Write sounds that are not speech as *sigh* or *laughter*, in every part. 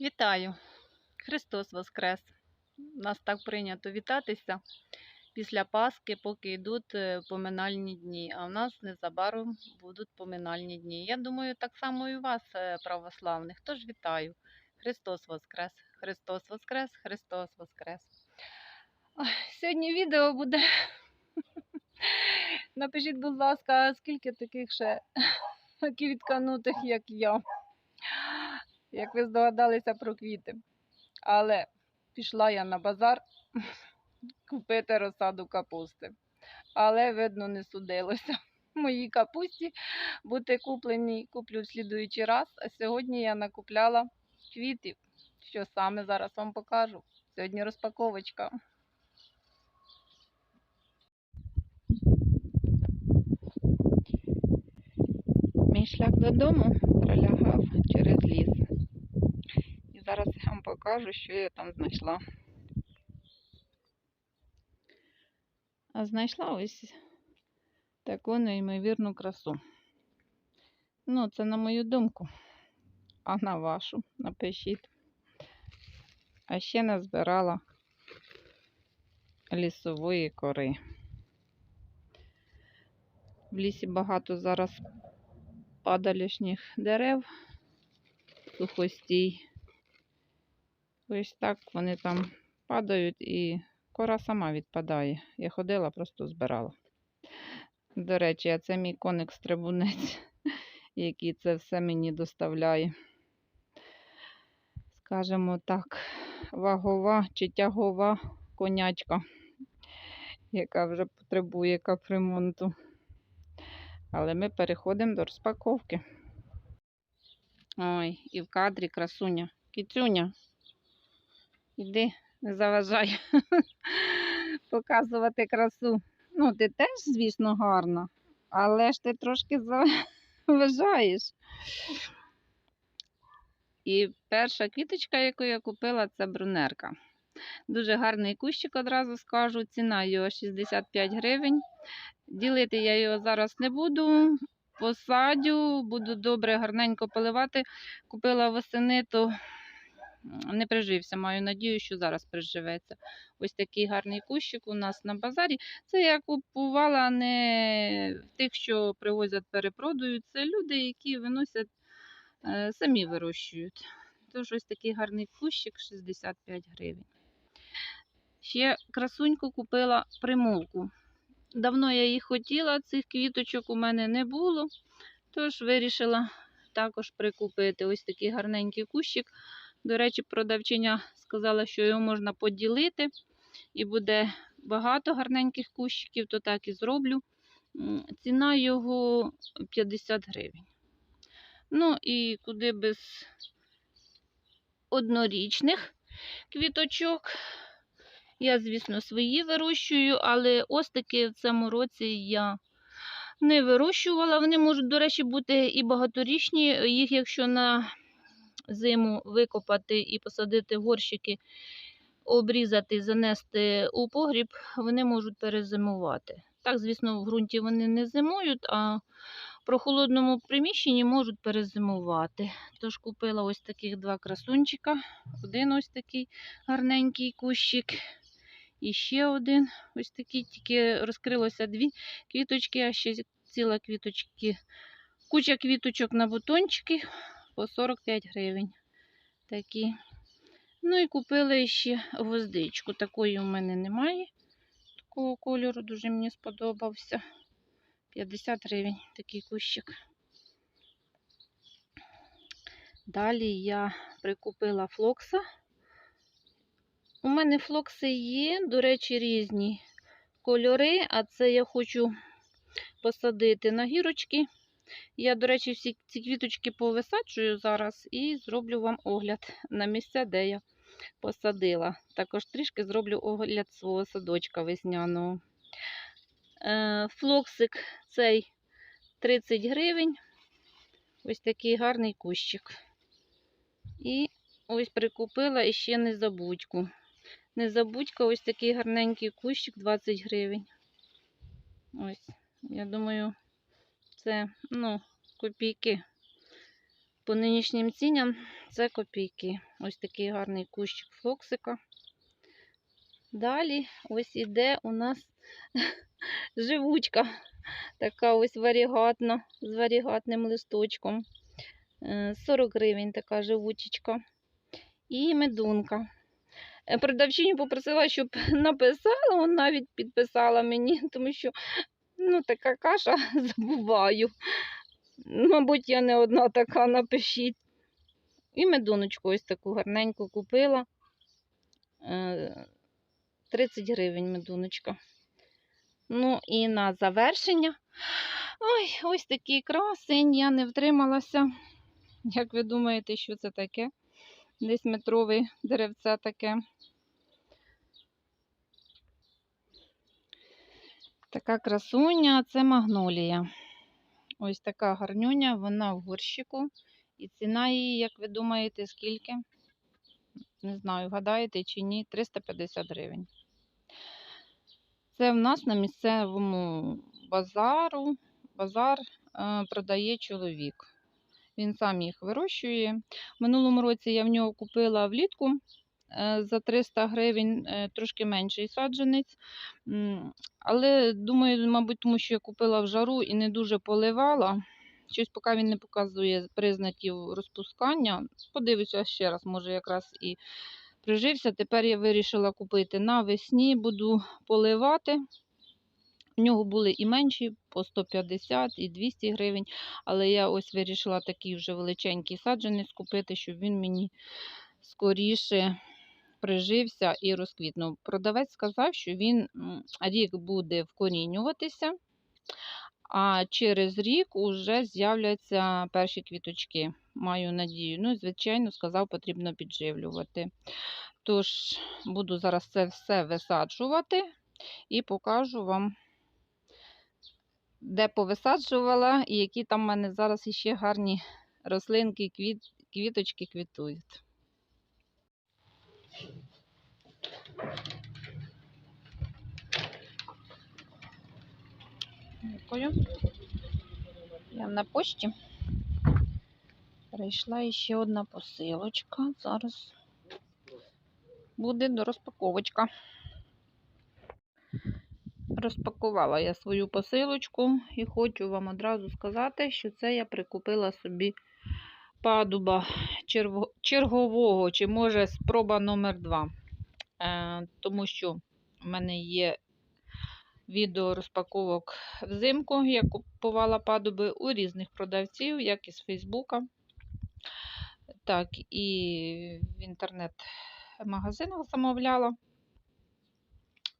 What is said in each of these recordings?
Вітаю! Христос Воскрес! Нас так прийнято вітатися після Пасхи, поки йдуть е, поминальні дні. А в нас незабаром будуть поминальні дні. Я думаю, так само і у вас, е, православних. Тож вітаю! Христос Воскрес! Христос Воскрес! Христос Воскрес! Сьогодні відео буде. *laughs* Напишіть, будь ласка, скільки таких ще *laughs* квітканутих, як я як ви здогадалися про квіти. Але пішла я на базар *laughs* купити розсаду капусти. Але, видно, не судилося. Моїй капусті бути купленій куплю в слідуючий раз. А сьогодні я накупляла квітів. Що саме зараз вам покажу. Сьогодні розпаковочка. Мій шлях додому пролягав через ліс. І зараз я вам покажу, що я там знайшла. А знайшла ось таку неймовірну красу. Ну, це на мою думку. А на вашу напишіть. А ще назбирала лісової кори. В лісі багато зараз падалішніх дерев, сухостій. Ось так вони там падають і кора сама відпадає. Я ходила, просто збирала. До речі, а це мій коник стрибунець, *laughs* який це все мені доставляє. Скажімо так, вагова чи тягова конячка, яка вже потребує капремонту. Але ми переходимо до розпаковки. Ой, і в кадрі красуня. Кіцюня. Іди, не заважай *laughs* показувати красу. Ну, ти теж, звісно, гарна, але ж ти трошки *laughs* заважаєш. І перша квіточка, яку я купила, це брунерка. Дуже гарний кущик, одразу скажу. Ціна його 65 гривень. Ділити я його зараз не буду. Посадю, буду добре, гарненько поливати. Купила восени, то не прижився. Маю надію, що зараз приживеться. Ось такий гарний кущик у нас на базарі. Це я купувала не тих, що привозять, перепродають. Це люди, які виносять, е, самі вирощують. Тож ось такий гарний кущик 65 гривень. Ще красуньку купила примулку. Давно я їх хотіла, цих квіточок у мене не було, тож вирішила також прикупити ось такий гарненький кущик. До речі, продавчиня сказала, що його можна поділити, і буде багато гарненьких кущиків, то так і зроблю. Ціна його 50 гривень. Ну і куди без однорічних квіточок. Я, звісно, свої вирощую, але остики в цьому році я не вирощувала. Вони можуть, до речі, бути і багаторічні. Їх, якщо на зиму викопати і посадити горщики, обрізати, занести у погріб, вони можуть перезимувати. Так, звісно, в ґрунті вони не зимують, а в прохолодному приміщенні можуть перезимувати. Тож купила ось таких два красунчика. Один ось такий гарненький кущик. І ще один ось такий, тільки розкрилося дві квіточки, а ще ціла квіточки, куча квіточок на бутончики по 45 гривень. Такі. Ну і купили ще гвоздичку. Такої у мене немає. Такого кольору дуже мені сподобався. 50 гривень такий кущик. Далі я прикупила флокса. У мене флокси є, до речі, різні кольори, а це я хочу посадити на гірочки. Я, до речі, всі ці квіточки повисаджую зараз і зроблю вам огляд на місця, де я посадила. Також трішки зроблю огляд свого садочка весняного. Е, Флоксик цей 30 гривень. Ось такий гарний кущик. І ось прикупила іще незабудьку. Незабудька, ось такий гарненький кущик 20 гривень. Ось, я думаю, це ну, копійки. По нинішнім ціням це копійки. Ось такий гарний кущик флоксика. Далі ось іде у нас *laughs* живучка. Така ось варігатна, з варігатним листочком. Е, 40 гривень така живучечка. І медунка. Е, Продавчиня попросила, щоб *laughs* написала, вона навіть підписала мені, *laughs* тому що ну, така каша *laughs* забуваю. Мабуть, я не одна така, напишіть. І медуночку ось таку гарненьку купила. Е, 30 гривень медуночка. Ну і на завершення. Ой, ось такий красень, я не втрималася. Як ви думаєте, що це таке? Десь метрове деревце таке. Така красуня, це магнолія. Ось така гарнюня, вона в горщику. І ціна її, як ви думаєте, скільки? Не знаю, вгадаєте чи ні, 350 гривень. Це в нас на місцевому базару. Базар е, продає чоловік. Він сам їх вирощує. В минулому році я в нього купила влітку за 300 гривень, е, трошки менший саджанець. Але думаю, мабуть, тому що я купила в жару і не дуже поливала. Щось поки він не показує признаків розпускання. Подивлюся ще раз, може якраз і прижився. Тепер я вирішила купити навесні, буду поливати. В нього були і менші, по 150 і 200 гривень. Але я ось вирішила такий вже величенький саджанець купити, щоб він мені скоріше прижився і розквітнув. Продавець сказав, що він рік буде вкорінюватися, а через рік уже з'являться перші квіточки. Маю надію. Ну, звичайно, сказав, потрібно підживлювати. Тож, буду зараз це все висаджувати і покажу вам, де повисаджувала і які там в мене зараз іще гарні рослинки, квіт, квіточки квітують. Дякую. Я на почті. Прийшла ще одна посилочка. Зараз буде до розпаковочка. Розпакувала я свою посилочку і хочу вам одразу сказати, що це я прикупила собі падуба чергового, чи може спроба номер 2. Е, тому що в мене є відео розпаковок взимку. Я купувала падуби у різних продавців, як із Фейсбука, так і в інтернет-магазинах замовляла.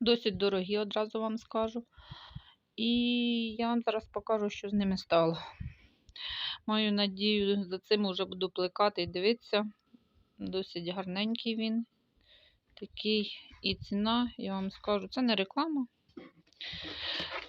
Досить дорогі, одразу вам скажу. І я вам зараз покажу, що з ними стало. Маю надію, за цим вже буду плекати і дивитися. Досить гарненький він. Такий і ціна, я вам скажу, це не реклама.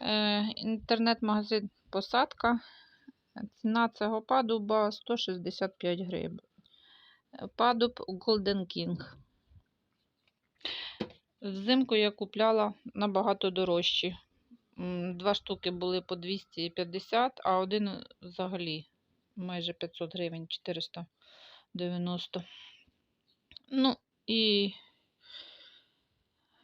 Е, інтернет-магазин посадка. Ціна цього падуба 165 гривень. Падуб Golden King. Взимку я купляла набагато дорожчі. Два штуки були по 250, а один взагалі майже 500 гривень, 490. Ну, і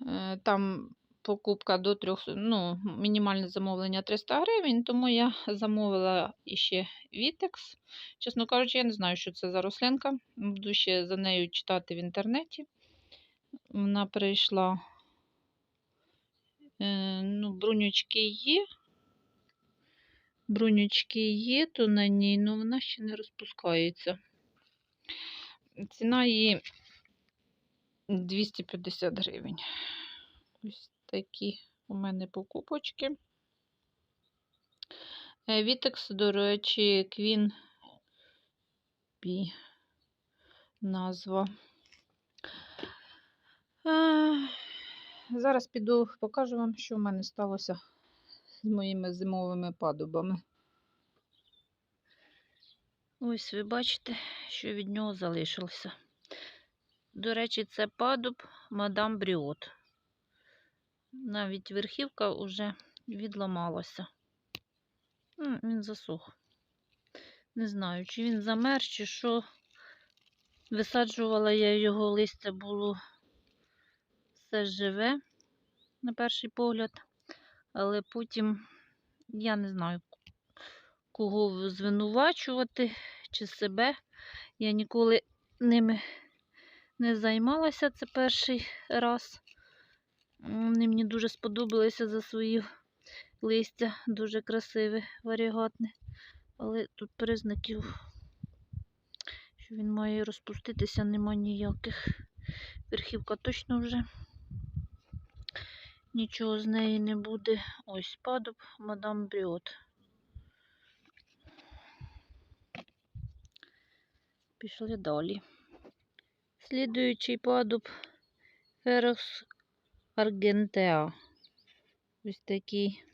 е, там покупка до 300, ну, мінімальне замовлення 300 гривень, тому я замовила іще Vitex. Чесно кажучи, я не знаю, що це за рослинка. Буду ще за нею читати в інтернеті. Вона прийшла. Е, ну, брунючки є. Брунючки є, то на ній, але вона ще не розпускається. Ціна її 250 гривень. Ось такі у мене покупочки. Е, Вітекс, до речі, Queen Bee назва. Е, Зараз піду покажу вам, що в мене сталося з моїми зимовими падубами. Ось ви бачите, що від нього залишилося. До речі, це падуб мадам Бріот. Навіть верхівка вже відламалася. Він засох. Не знаю, чи він замерз, чи що. Висаджувала я його листя було все живе, на перший погляд. Але потім я не знаю, кого звинувачувати чи себе. Я ніколи ними не займалася. Це перший раз. Вони мені дуже сподобалися за свої листя, дуже красиве, варігатне. Але тут признаків, що він має розпуститися, нема ніяких. Верхівка точно вже нічого з неї не буде. Ось падуб мадам Бріот. Пішли далі. Слідуючий падуб Ферокс Аргентеа. Ось такий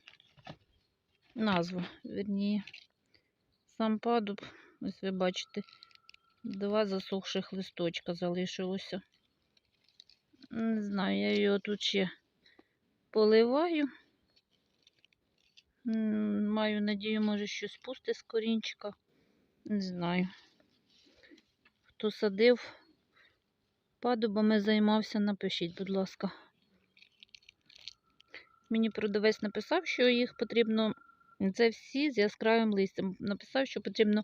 назва, верніше. Сам падуб, ось ви бачите, два засохших листочка залишилося. Не знаю, я його тут ще поливаю. Маю надію, може щось пусте з корінчика. Не знаю. Хто садив падубами займався, напишіть, будь ласка. Мені продавець написав, що їх потрібно. Це всі з яскравим листям. Написав, що потрібно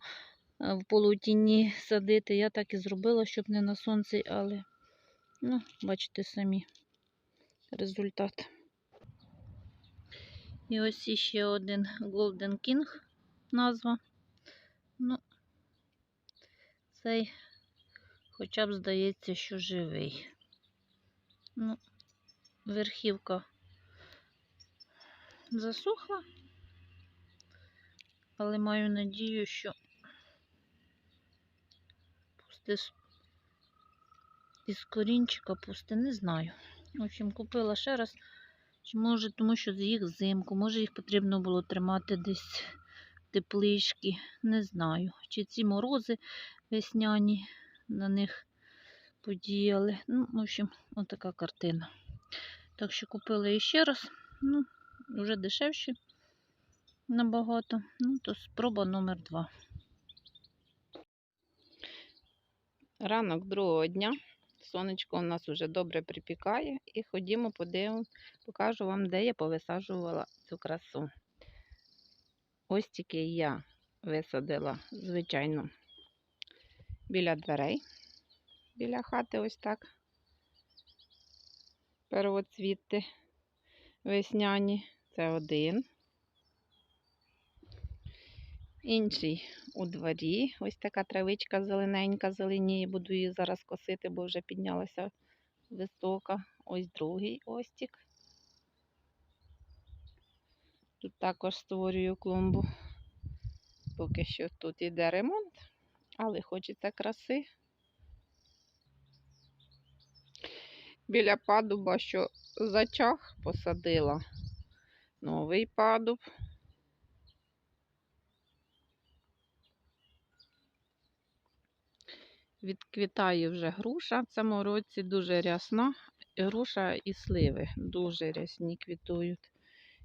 е, в полутіні садити. Я так і зробила, щоб не на сонці, але ну, бачите самі результат. І ось іще один Golden King назва. Ну, цей хоча б здається, що живий. Ну, верхівка засохла, але маю надію, що пусте із корінчика пусте, не знаю. В общем, купила ще раз. Чи може, тому що їх взимку, може їх потрібно було тримати десь теплички, не знаю. Чи ці морози весняні на них подіяли. Ну, в общем, отака картина. Так що купила іще раз. Ну, вже дешевші набагато. Ну, то спроба номер два. Ранок другого дня. Сонечко у нас вже добре припікає. І ходімо, подивимо, покажу вам, де я повисаджувала цю красу. Ось тільки я висадила, звичайно, біля дверей, біля хати, ось так. Первоцвіти весняні. Це один. Інший у дворі. Ось така травичка зелененька, зеленіє. Буду її зараз косити, бо вже піднялася висока. Ось другий остік. Тут також створюю клумбу. Поки що тут іде ремонт, але хочеться краси. Біля падуба, що зачах, посадила новий падуб. Відквітає вже груша. В цьому році дуже рясна. Груша і сливи дуже рясні квітують.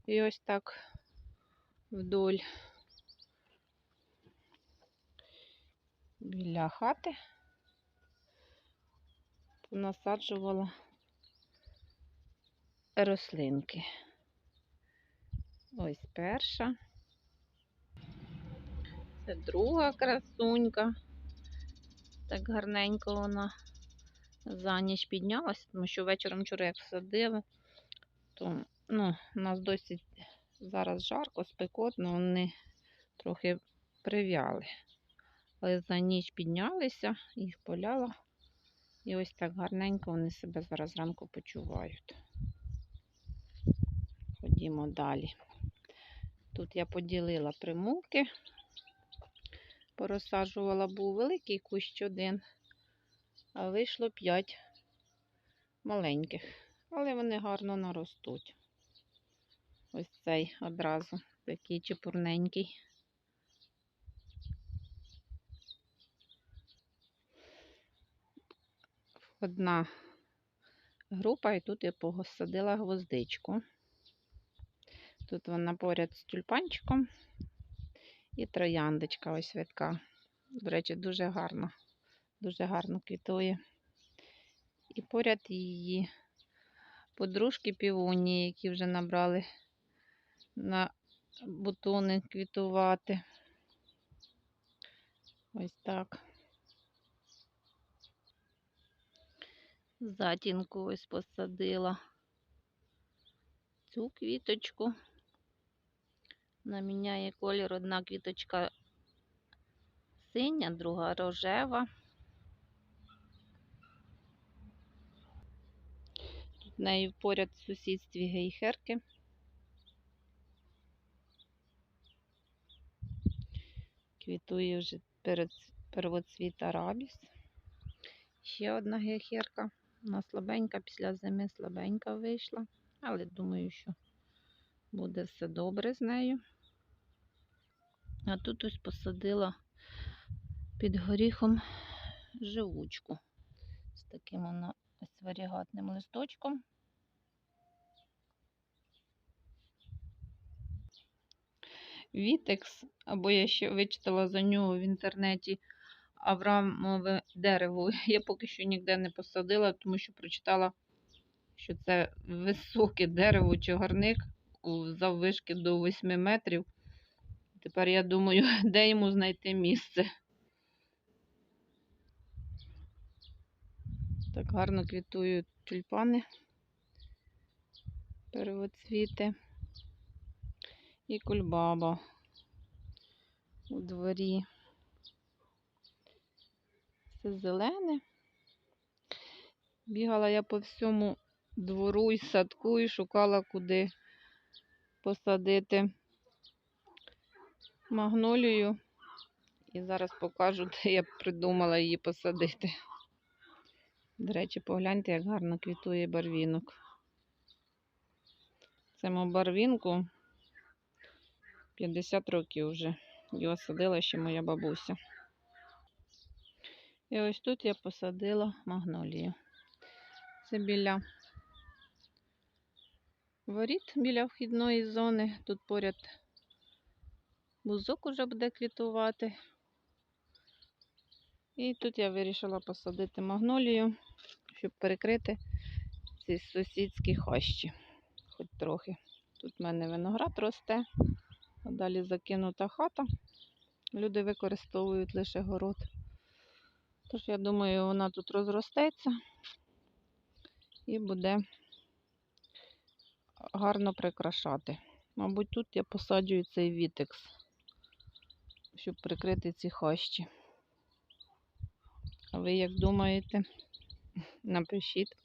І ось так вдоль біля хати понасаджувала рослинки. Ось перша. Це друга красунька. Так гарненько вона за ніч піднялася, тому що вечором вчора як садили, то ну, у нас досить зараз жарко, спекотно, вони трохи прив'яли. Але за ніч піднялися, їх поляла. І ось так гарненько вони себе зараз зранку почувають. Ходімо далі. Тут я поділила примулки, порозсаджувала, був великий кущ один, а вийшло п'ять маленьких, але вони гарно наростуть. Ось цей одразу такий чепурненький. Одна група, і тут я посадила гвоздичку. Тут вона поряд з тюльпанчиком. І трояндочка ось витка. До речі, дуже гарна. Дуже гарно квітує. І поряд її подружки півонії, які вже набрали на бутони квітувати. Ось так. Затінку ось посадила цю квіточку. Вона міняє колір. Одна квіточка синя, друга рожева. Тут в неї поряд в сусідстві гейхерки. Квітує вже первоцвіт арабіс. Ще одна гейхерка. Вона слабенька, після зими слабенька вийшла, але думаю, що буде все добре з нею. А тут ось посадила під горіхом живучку з таким вона ось варігатним листочком. Вітекс, або я ще вичитала за нього в інтернеті Аврамове дерево. *laughs* Я поки що ніде не посадила, тому що прочитала, що це високе дерево чагарник заввишки до 8 метрів. Тепер я думаю, *laughs* де йому знайти місце. Так гарно квітують тюльпани, первоцвіти і кульбаба у дворі. Все зелене. Бігала я по всьому двору і садку і шукала, куди посадити магнолію. І зараз покажу, *laughs* де я придумала її посадити. До речі, погляньте, як гарно квітує барвінок. Цьому барвінку 50 років вже. Його садила ще моя бабуся. І ось тут я посадила магнолію. Це біля воріт, біля вхідної зони. Тут поряд бузок уже буде квітувати. І тут я вирішила посадити магнолію, щоб перекрити ці сусідські хащі. Хоч трохи. Тут в мене виноград росте, а далі закинута хата. Люди використовують лише город. Тож, я думаю, вона тут розростеться і буде гарно прикрашати. Мабуть, тут я посаджую цей вітекс, щоб прикрити ці хащі. А ви як думаєте? *laughs* Напишіть.